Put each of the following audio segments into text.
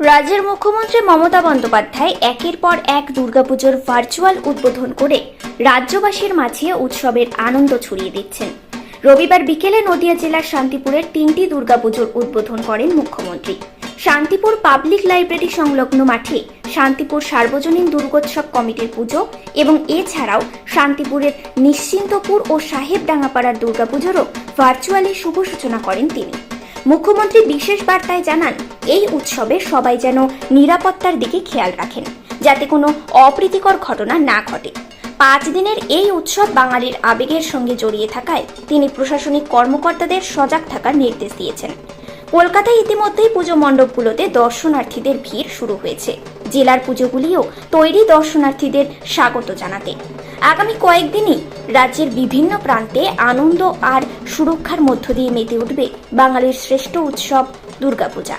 রাজ্যের মুখ্যমন্ত্রী মমতা বন্দ্যোপাধ্যায় একের পর এক দুর্গাপুজোর ভার্চুয়াল উদ্বোধন করে রাজ্যবাসীর মাঝে উৎসবের আনন্দ ছড়িয়ে দিচ্ছেন। রবিবার বিকেলে নদিয়া জেলার শান্তিপুরের তিনটি দুর্গাপুজোর উদ্বোধন করেন মুখ্যমন্ত্রী। শান্তিপুর পাবলিক লাইব্রেরি সংলগ্ন মাঠে শান্তিপুর সার্বজনীন দুর্গোৎসব কমিটির পুজো এবং এছাড়াও শান্তিপুরের নিশ্চিন্তপুর ও সাহেবডাঙ্গাপাড়ার দুর্গাপুজোরও ভার্চুয়ালি শুভ সূচনা করেন তিনি। মুখ্যমন্ত্রী বিশেষ বার্তায় জানান এই উৎসবে সবাই যেন নিরাপত্তার দিকে খেয়াল রাখেন, যাতে কোনো অপ্রীতিকর ঘটনা না ঘটে। পাঁচ দিনের এই উৎসব বাঙালির আবেগের সঙ্গে জড়িয়ে থাকায় তিনি প্রশাসনিক কর্মকর্তাদের সজাগ থাকার নির্দেশ দিয়েছেন। কলকাতায় ইতিমধ্যেই পুজো মণ্ডপগুলোতে দর্শনার্থীদের ভিড় শুরু হয়েছে। জেলার পুজোগুলিও তৈরি দর্শনার্থীদের স্বাগত জানাতে। আগামী কয়েকদিনই রাজ্যের বিভিন্ন প্রান্তে আনন্দ আর সুরক্ষার মধ্য দিয়ে মেতে উঠবে বাঙালির শ্রেষ্ঠ উৎসব দুর্গাপূজা।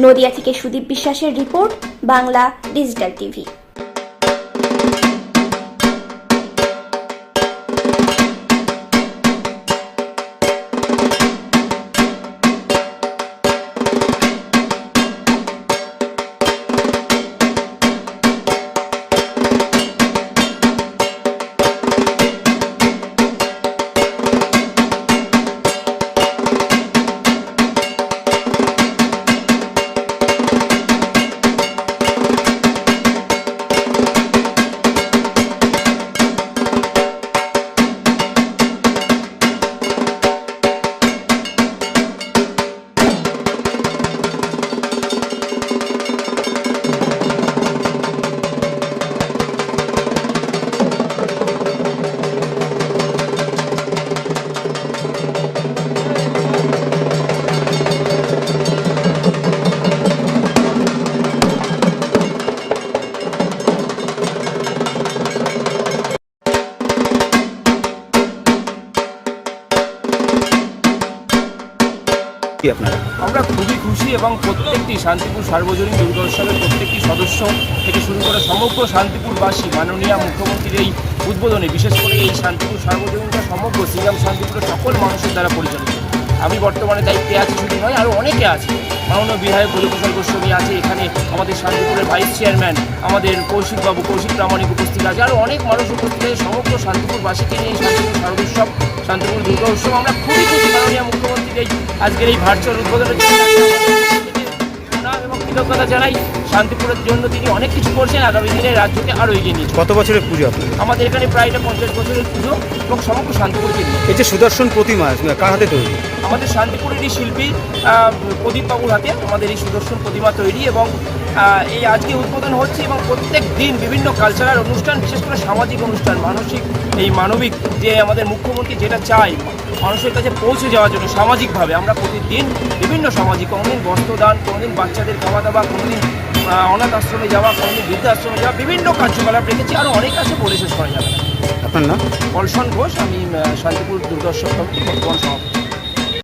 নদিয়া থেকে সুদীপ বিশ্বাসের রিপোর্ট বাংলা ডিজিটাল টিভি। আপনারা। আমরা খুবই খুশি এবং প্রত্যেকটি শান্তিপুর সার্বজনীন উৎসবের প্রত্যেকটি সদস্য থেকে শুরু করে সমগ্র শান্তিপুরবাসী, মাননীয় মুখ্যমন্ত্রীর এই উদ্বোধনে, বিশেষ করে এই শান্তিপুর সার্বজনীনটা সমগ্র শ্রীরাম শান্তিপুরের সকল মানুষের দ্বারা পরিচালিত। আমি বর্তমানে দায়িত্বে আছি শুধু নয়, আরও অনেকে আছে মাননীয় বিধায়ক বলিপ্রসাদ গোস্বামী আছে, এখানে আমাদের শান্তিপুরের ভাইস চেয়ারম্যান, আমাদের কৌশিকবাবু, কৌশিক প্রামাণিক উপস্থিত আছে, আরও অনেক মানুষ উপস্থিত আছে, সমগ্র শান্তিপুরবাসীকে নিয়ে শান্তিপুর শারদোৎসব শান্তিপুর দুর্গা উৎসব আমরা খুবই খুশি। মাননীয় মুখ্যমন্ত্রীর এই আজকের এই ভার্চুয়াল উদ্বোধনের জন্য এবং কৃতজ্ঞতা জানাই। শান্তিপুরের জন্য তিনি অনেক কিছু করছেন। আগামী দিনে রাজ্যকে আরও এগিয়ে নিয়ে যাবেন। কত বছরের পুজো আপনার? আমাদের এখানে প্রায় এটা পঞ্চাশ বছরের পুজো এবং সমগ্র শান্তিপুরকে নিয়ে এই যে সুদর্শন প্রতিমা কার হাতে তৈরি? আমাদের শান্তিপুরেরই শিল্পী আহ, প্রদীপ বাবুর হাতে আমাদের এই সুদর্শন প্রতিমা তৈরি এবং এই আজকে উদ্বোধন হচ্ছে এবং প্রত্যেক দিন বিভিন্ন কালচারাল অনুষ্ঠান বিশেষ করে সামাজিক অনুষ্ঠান মানসিক এই মানবিক যে আমাদের মুখ্যমন্ত্রী যেটা চাই মানুষের কাছে পৌঁছে যাওয়ার জন্য সামাজিকভাবে আমরা প্রতিদিন বিভিন্ন সামাজিক কোনোদিন বস্ত্রদান কোনোদিন বাচ্চাদের খাওয়া দাওয়া কোনোদিন অনাথ আশ্রমে যাওয়া কোনোদিন বৃদ্ধাশ্রমে যাওয়া বিভিন্ন কার্যকলাপ রেখেছি। আরও অনেক আছে বলে শেষ করা যাবে। আপনার নাম? অলসন ঘোষ আমি শান্তিপুর দুর্দর্শক বর্তমান সভাপতি।